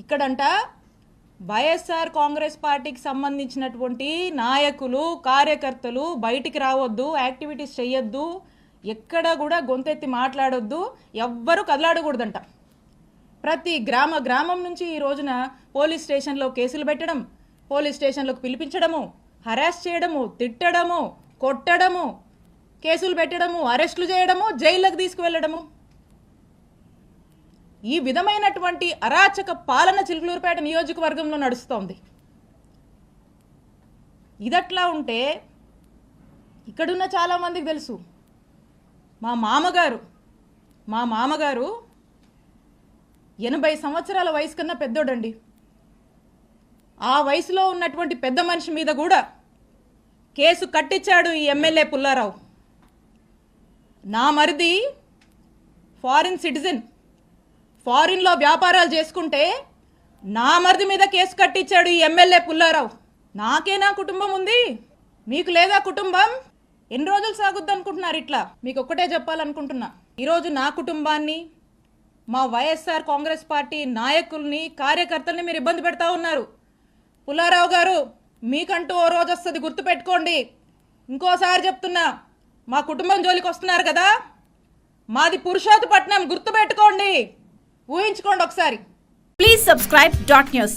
ఇక్కడంట వైఎస్ఆర్ కాంగ్రెస్ పార్టీకి సంబంధించినటువంటి నాయకులు కార్యకర్తలు బయటికి రావద్దు యాక్టివిటీస్ చేయొద్దు ఎక్కడ కూడా గొంతెత్తి మాట్లాడొద్దు ఎవ్వరూ కదలాడకూడదంట. ప్రతి గ్రామ గ్రామం నుంచి ఈ రోజున పోలీస్ స్టేషన్లో కేసులు పెట్టడం పోలీస్ స్టేషన్లోకి పిలిపించడము హరాస్ చేయడము తిట్టడము కొట్టడము కేసులు పెట్టడము అరెస్టులు చేయడము జైళ్ళకు తీసుకువెళ్ళడము. ఈ విధమైనటువంటి అరాచక పాలన చిలుకలూరుపేట నియోజకవర్గంలో నడుస్తోంది. ఇదట్లా ఉంటే ఇక్కడున్న చాలామందికి తెలుసు. మా మామగారు మా మామగారు ఎనభై సంవత్సరాల వయసు కన్నా పెద్దోడండి. ఆ వయసులో ఉన్నటువంటి పెద్ద మనిషి మీద కూడా కేసు కట్టించాడు ఈ ఎమ్మెల్యే పుల్లారావు. నా మరిది ఫారిన్ సిటిజన్. ఫారిన్లో వ్యాపారాలు చేసుకుంటే నా మరిది మీద కేసు కట్టించాడు ఈ ఎమ్మెల్యే పుల్లారావు. నాకే నా కుటుంబం ఉంది. మీకు లేదా కుటుంబం? ఎన్ని రోజులు సాగుద్ది అనుకుంటున్నారు ఇట్లా? మీకు ఒక్కటే చెప్పాలనుకుంటున్నా. ఈరోజు నా కుటుంబాన్ని మా వైఎస్ఆర్ కాంగ్రెస్ పార్టీ నాయకుల్ని కార్యకర్తల్ని మీరు ఇబ్బంది పెడతా ఉన్నారు. పుల్లారావు గారు మీకంటూ ఓ రోజు వస్తుంది గుర్తుపెట్టుకోండి. ఇంకోసారి చెప్తున్నా మా కుటుంబం జోలికి వస్తున్నారు కదా? మాది పురుషోత్పట్నం గుర్తుపెట్టుకోండి. ఊహించుకోండి ఒకసారి ప్లీజ్ సబ్స్క్రైబ్ డాట్ న్యూస్